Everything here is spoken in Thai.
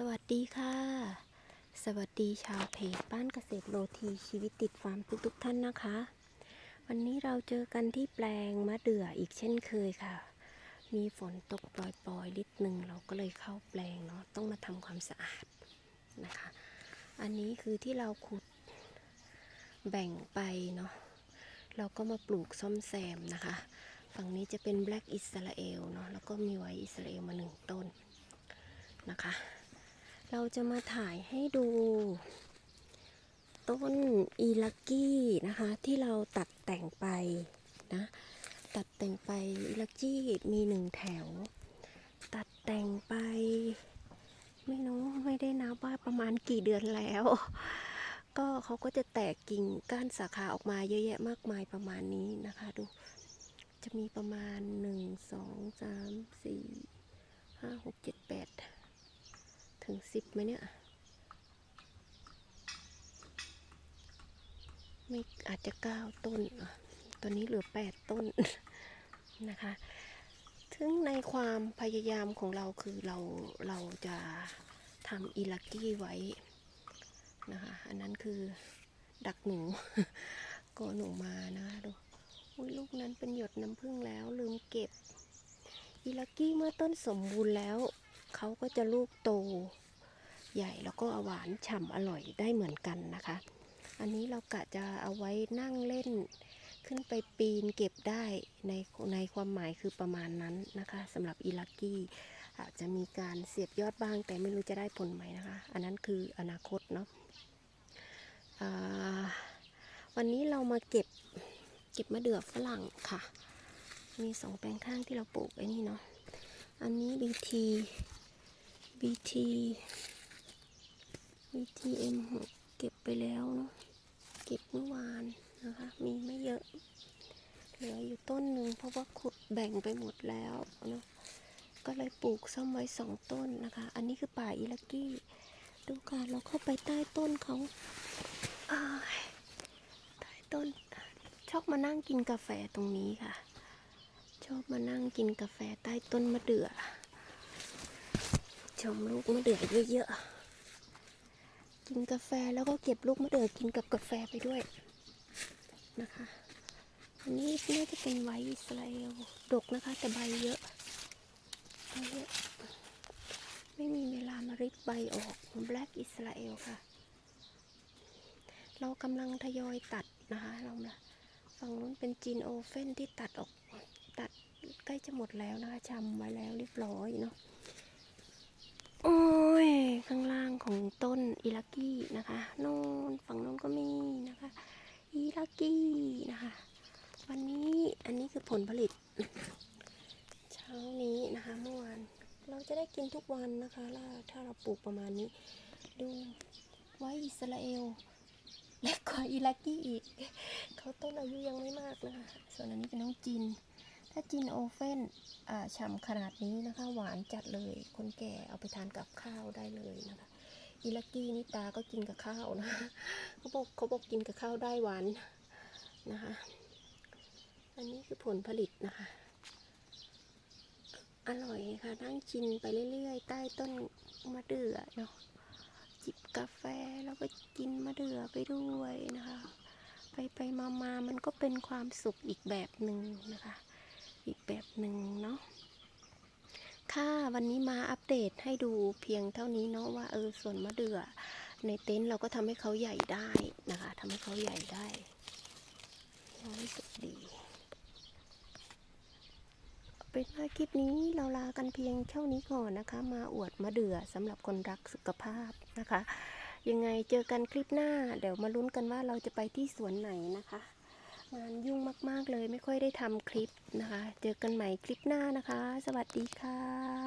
สวัสดีค่ะ สวัสดีชาวเพจบ้านเกษตรโลทีชีวิตติดฟาร์มทุกๆท่านนะคะ วันนี้เราเจอกันที่แปลงมะเดื่ออีกเช่นเคยค่ะ มีฝนตกปล่อยๆนิดนึงเราก็เลยเข้าแปลงเนาะต้องมาทำความสะอาดนะคะ อันนี้คือที่เราขุดแบ่งไปเนาะเราก็มาปลูกซ่อมแซมนะคะ ฝั่งนี้จะเป็นแบล็กอิสราเอลเนาะแล้วก็มีไวท์อิสราเอลมาหนึ่งต้นนะคะ เราจะมาถ่ายให้ดู ต้นอีลักกี้นะคะ ที่เราตัดแต่งไปนะ ตัดแต่งไปอีลักกี้มีหนึ่งแถว ตัดแต่งไป ไม่รู้ไม่ได้นับว่าประมาณกี่เดือนแล้ว ก็เขาก็จะแตกกิ่งก้านสาขาออกมาเยอะแยะมากมายประมาณนี้นะคะดู จะมีประมาณหนึ่งสองสามสี่ห้าหกเจ็ดแปด ถึงสิบไหมเนี่ยไม่อาจจะเก้าต้นตอนนี้เหลือแปดต้นนะคะ ถึงในความพยายามของเราคือเราเราจะทำอีลักกี้ไว้นะคะ อันนั้นคือดักหนูก็หนูมานะคะดูอุ้ยลูกนั้นเป็นหยดน้ำผึ้งแล้วลืมเก็บอีลักกี้เมื่อต้นสมบูรณ์แล้ว เขาก็จะลูกโต ใหญ่แล้วก็หวานฉ่ำอร่อยได้เหมือนกันนะคะ อันนี้เรากะจะเอาไว้นั่งเล่น ขึ้นไปปีนเก็บได้ในในความหมายคือประมาณนั้นนะคะสำหรับอีลักกี้อาจจะมีการเสียบยอดบ้างแต่ไม่รู้จะได้ผลไหมนะคะ อันนั้นคืออนาคตเนาะวันนี้เรามาเก็บเก็บมะเดื่อฝรั่งค่ะ มีสองแปลงข้างที่เราปลูกไอ้นี่เนาะ อันนี้ BT BT BTM 6เก็บไปแล้วเนาะเก็บเมื่อวานนะคะ มีไม่เยอะ เหลืออยู่ต้นหนึ่งเพราะว่าขุดแบ่งไปหมดแล้วเนาะก็เลยปลูกซ่อมไว้สองต้นนะคะ อันนี้คือป่าอิลักกี้ ดูค่ะเราเข้าไปใต้ต้นเขาใต้ต้น ชอบมานั่งกินกาแฟตรงนี้ค่ะ ชอบมานั่งกินกาแฟใต้ต้นมะเดื่อชมลูกมะเดื่อเยอะๆ กินกาแฟแล้วก็เก็บลูกมะเดื่อกินกับกาแฟไปด้วยนะคะ อันนี้น่าจะเป็นไวท์อิสราเอลดกนะคะ แต่ใบเยอะใบเยอะ ไม่มีเวลามาริบใบออกแบล็กอิสราเอลค่ะ เรากำลังทยอยตัดนะคะเรานะฝั่งนู้นเป็นจีนโอเฟนที่ตัดออกตัดใกล้จะหมดแล้วนะคะชำไว้แล้วเรียบร้อยเนาะโอ้ยข้างล่างของ อิลักกี้นะคะโน่นฝั่งโน้นก็มีนะคะอิลักกี้นะคะ วันนี้อันนี้คือผลผลิต เช้านี้นะคะเมื่อวานเราจะได้กินทุกวันนะคะถ้าเราปลูกประมาณนี้ ดูไว้อิสราเอลเล็กกว่าอิลักกี้อีก เขาต้นอายุยังไม่มากนะคะ ส่วนอันนี้เป็นน้องจิน ถ้าจินโอเฟนอ่าฉ่ำขนาดนี้นะคะ หวานจัดเลย คนแก่เอาไปทานกับข้าวได้เลยนะคะ อิลักกี้นี่ตาก็กินกับข้าวนะเขาบอกเขาบอกกินกับข้าวได้หวานนะคะ อันนี้คือผลผลิตนะคะ อร่อยค่ะนั่งกินไปเรื่อยๆ ใต้ต้นมะเดื่อเนาะจิบกาแฟแล้วก็กินมะเดื่อไปด้วยนะคะ ไปไปมามามันก็เป็นความสุขอีกแบบหนึ่งนะคะ อีกแบบหนึ่งเนาะ ค่ะวันนี้มาอัปเดตให้ดูเพียงเท่านี้เนาะว่าเออส่วนมะเดื่อ ในเต็นท์เราก็ทำให้เขาใหญ่ได้นะคะทำให้เขาใหญ่ได้ยังไม่สุดดีเป็นว่าคลิปนี้เราลากันเพียงเท่านี้ก่อนนะคะ มาอวดมะเดื่อสำหรับคนรักสุขภาพนะคะ ยังไงเจอกันคลิปหน้า เดี๋ยวมาลุ้นกันว่าเราจะไปที่สวนไหนนะคะ งานยุ่งมาก ๆ เลยไม่ค่อยได้ทำคลิปนะคะ เจอกันใหม่คลิปหน้านะคะ สวัสดีค่ะ